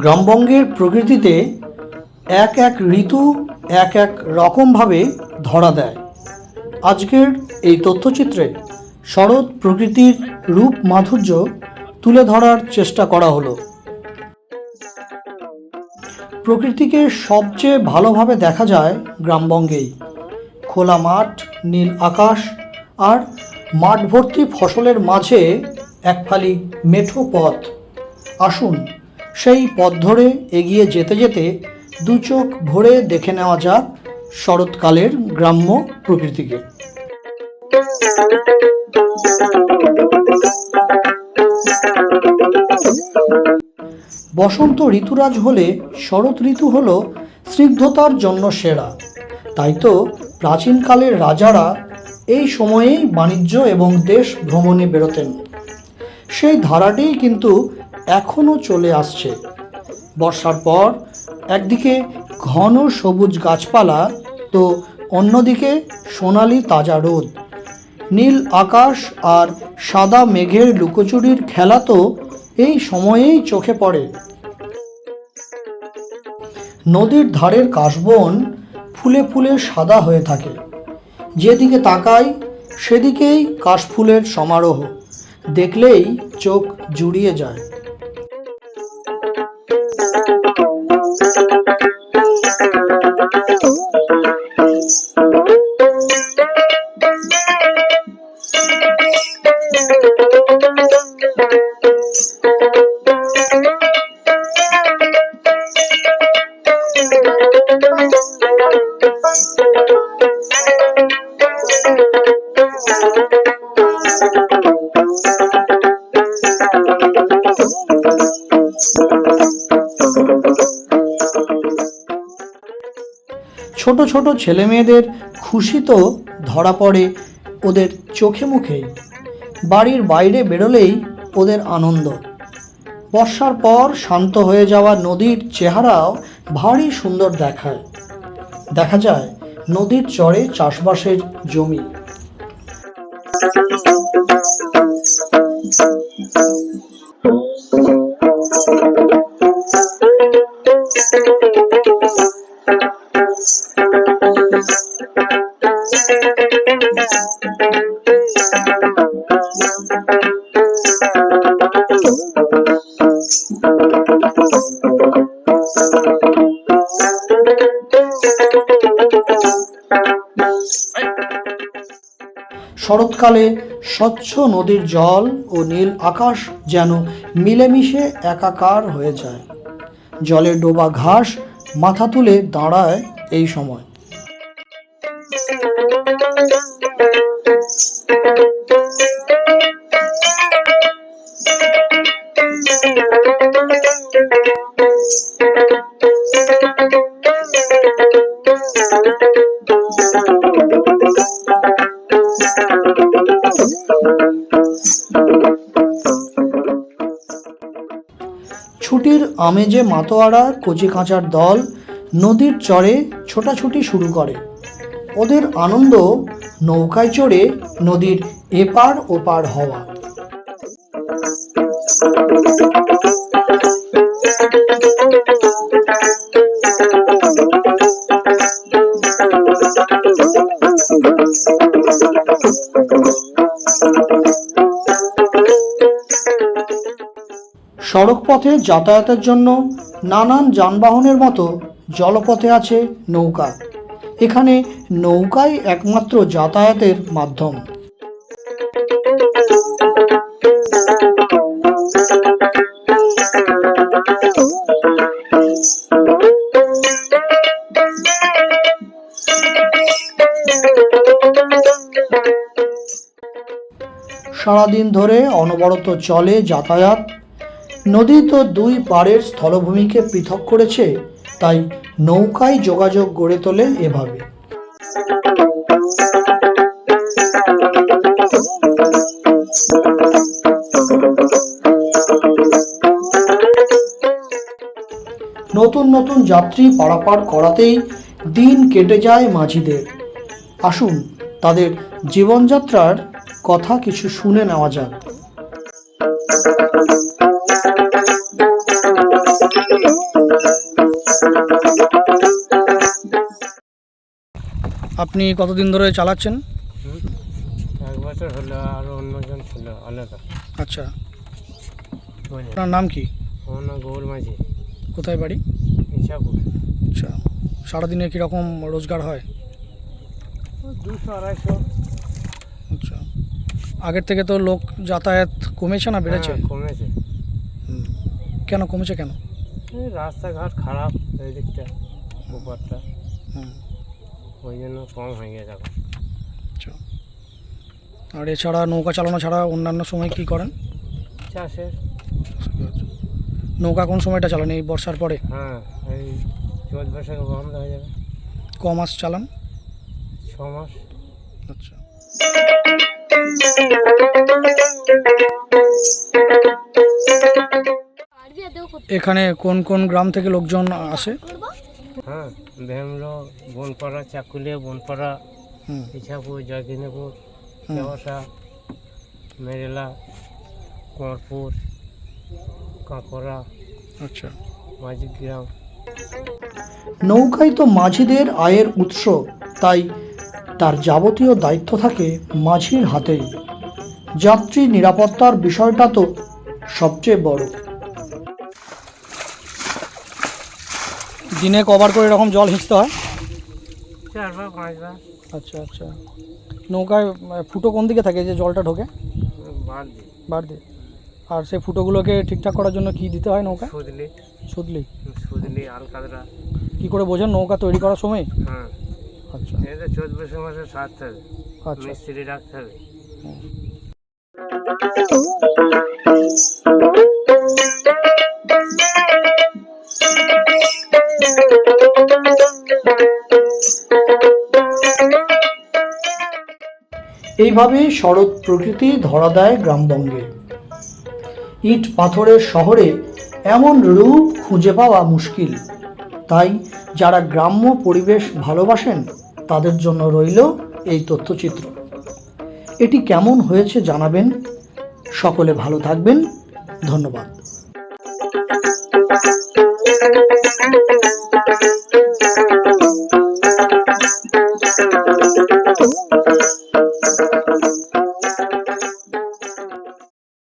গ্রামবঙ্গের প্রকৃতিতে এক এক ঋতু এক এক রকমভাবে ধরা দেয়। আজকের এই তথ্যচিত্রে শরৎ প্রকৃতির রূপ মাধুর্য তুলে ধরার চেষ্টা করা হলো। প্রকৃতিকে সবচেয়ে ভালোভাবে দেখা যায় গ্রামবঙ্গেই। খোলা মাঠ, নীল আকাশ আর মাঠ ভর্তি ফসলের মাঝে এক ফালি মেঠো পথ। আসুন সেই পথ ধরে এগিয়ে যেতে যেতে দু চোখ ভরে দেখে নেওয়া যাক শরৎকালের গ্রাম্য প্রকৃতিকে। বসন্ত ঋতুরাজ হলে শরৎ ঋতু হল স্নিগ্ধতার জন্য সেরা। তাই তো প্রাচীনকালের রাজারা এই সময়েই বাণিজ্য এবং দেশ ভ্রমণে বেরোতেন। সেই ধারাটিই কিন্তু এখনও চলে আসছে। বর্ষার পর একদিকে ঘন সবুজ গাছপালা, তো অন্যদিকে সোনালি তাজা রোদ। নীল আকাশ আর সাদা মেঘের লুকোচুরির খেলা তো এই সময়েই চোখে পড়ে। নদীর ধারের কাশবন ফুলে ফুলে সাদা হয়ে থাকে। যেদিকে তাকাই, সেদিকেই কাশফুলের সমারোহ। দেখলেই চোখ জুড়িয়ে যায়। ছোট ছোট ছেলে মেয়েদের খুশি তো ধরা পড়ে ওদের চোখে মুখেই। বাড়ির বাইরে বেরোলেই ওদের আনন্দ। বর্ষার পর শান্ত হয়ে যাওয়া নদীর চেহারাও ভারী সুন্দর দেখায়। দেখা যায় নদীর চরে চাষবাসের জমি। hasta el. শরৎকালে স্বচ্ছ নদীর জল ও নীল আকাশ যেন মিলেমিশে একাকার হয়ে যায়। জলে ডোবা ঘাস মাথা তুলে দাঁড়ায় এই সময়। ছুটির আমেজে মাতোয়ারা, কচি কাঁচার দল, নদীর চরে ছোটাছুটি শুরু করে। ওদের আনন্দ নৌকায় চড়ে নদীর এপার ওপার হওয়া। সড়ক পথে যাতায়াতের জন্য নানান যানবাহনের মতো জলপথে আছে নৌকা। এখানে নৌকাই একমাত্র যাতায়াতের মাধ্যম। সারাদিন ধরে অনবরত চলে যাতায়াত নদী তো দুই পাড়ের স্থলভূমিকে পৃথক করেছে, তাই নৌকায় যোগাযোগ গড়ে তোলে এভাবে। নতুন নতুন যাত্রী পারাপার করাতেই দিন কেটে যায় মাঝিদের। আসুন, তাদের জীবনযাত্রার কথা কিছু শুনে নেওয়া যাক। আপনি কতদিন ধরে চালাচ্ছেন? এক বছর হলো আর অন্যজন ছিল আলাদা। আচ্ছা। আপনার নাম কি? আমার নাম গৌর মাঝি। কোথায় বাড়ি? ইচ্ছাপুর আচ্ছা। সারাদিনে কীরকম রোজগার হয়? দুশো আড়াইশো। আচ্ছা। আগের থেকে তো লোক যাতায়াত কমেছে না বেড়েছে? হ্যাঁ, কমেছে। কেন কমেছে কেন? এই রাস্তাঘাট খারাপ এই দিকটা উপরটা হুম, ওই জন্য কম হয়ে গেছে এখন। আচ্ছা। আর এছাড়া নৌকা চালানো ছাড়া অন্যান্য সময় কি করেন? চাষের। নৌকা কোন সময়টা চালান? এই বর্ষার পরে? হ্যাঁ এই চোদ্দ বৈশাখে বন্ধ হয়ে যাবে। ক মাস চালান? ছ মাস। আচ্ছা। এখানে কোন কোন গ্রাম থেকে লোকজন আসে? হ্যাঁ ভেমরো বনপাড়া চাকুলিয়া বনপাড়া ইছাপুর জয়কিনীপুর হুম। দেওয়াশা মেরেলা কুমারপুর কাঁকড়া আচ্ছা। মাঝির গ্রাম নৌকাই তো মাঝিদের আয়ের উৎস তাই তার যাবতীয় দায়িত্ব থাকে মাঝির হাতেই। যাত্রী নিরাপত্তার বিষয়টা তো সবচেয়ে বড়। দিনে কভার করে এরকম জল হিঁচতে হয়? চারবার পাঁচবার। আচ্ছা আচ্ছা। নৌকায় ফুটো কোন দিকে থাকে যে জলটা ঢোকে? বার দিয়ে। আর সেই ফুটোগুলোকে ঠিকঠাক করার জন্য কি দিতে হয় নৌকা সুদলি। সুদলি। সুদলি আলকাদরা। কি করে বোঝেন নৌকা তৈরি করার সময়? হ্যাঁ। আচ্ছা। এটা মাসে সাত হবে। আচ্ছা। মিস্ত্রি রাখতে হবে। এইভাবেই শরৎ প্রকৃতি ধরা দেয় গ্রামবঙ্গে। ইট পাথরের শহরে এমন রূপ খুঁজে পাওয়া মুশকিল। তাই যারা গ্রাম্য পরিবেশ ভালোবাসেন, তাদের জন্য রইল এই তথ্যচিত্র। এটি কেমন হয়েছে জানাবেন। সকলে ভালো থাকবেন। ধন্যবাদ।